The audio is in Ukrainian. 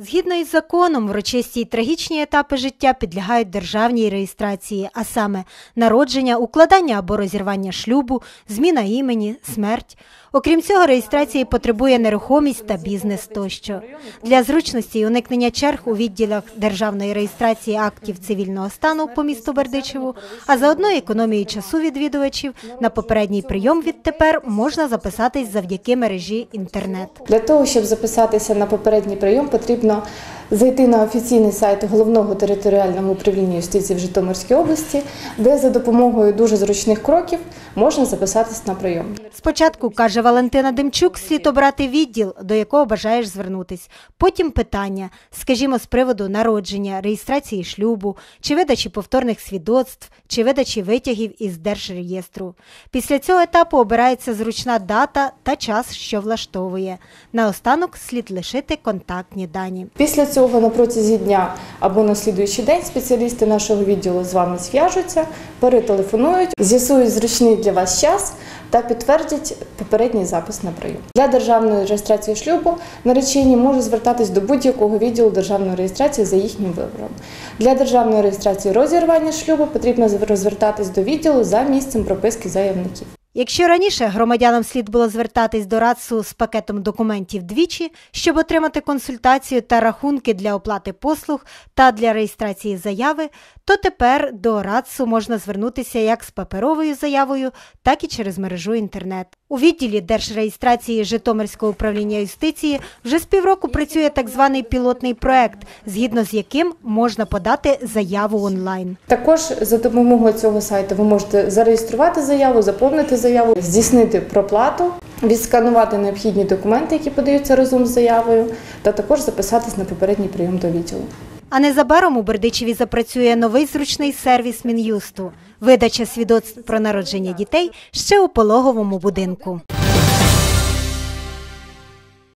Згідно із законом, урочисті й трагічні етапи життя підлягають державній реєстрації, а саме народження, укладання або розірвання шлюбу, зміна імені, смерть. Окрім цього, реєстрації потребує нерухомість та бізнес тощо. Для зручності і уникнення черг у відділах державної реєстрації актів цивільного стану по місту Бердичеву, а заодно економії часу відвідувачів на попередній прийом відтепер можна записатись завдяки мережі інтернет. Для того, щоб записатися на попередній прийом, потрібно 那。Зайти на офіційний сайт головного територіального управління юстиції в Житомирській області, де за допомогою дуже зручних кроків можна записатись на прийом. Спочатку, каже Валентина Демчук, слід обрати відділ, до якого бажаєш звернутись. Потім питання, скажімо, з приводу народження, реєстрації шлюбу, чи видачі повторних свідоцтв, чи видачі витягів із держреєстру. Після цього етапу обирається зручна дата та час, що влаштовує. Наостанок слід лишити контактні дані. Після цього на протязі дня або на слідуючий день спеціалісти нашого відділу з вами зв'яжуться, перетелефонують, з'ясують зручний для вас час та підтвердять попередній запис на прийом. Для державної реєстрації шлюбу наречені може звертатись до будь-якого відділу державної реєстрації за їхнім вибором. Для державної реєстрації розірвання шлюбу потрібно розвертатись до відділу за місцем прописки заявників. Якщо раніше громадянам слід було звертатись до РАЦУ з пакетом документів двічі, щоб отримати консультацію та рахунки для оплати послуг та для реєстрації заяви, то тепер до РАЦУ можна звернутися як з паперовою заявою, так і через мережу інтернет. У відділі держреєстрації Житомирського управління юстиції вже з півроку працює так званий пілотний проект, згідно з яким можна подати заяву онлайн. Також за допомогою цього сайту ви можете зареєструвати заяву, заповнити заяву, здійснити проплату, відсканувати необхідні документи, які подаються разом з заявою, та також записатись на попередній прийом до відділу. А незабаром у Бердичеві запрацює новий зручний сервіс Мін'юсту – видача свідоцтв про народження дітей ще у пологовому будинку.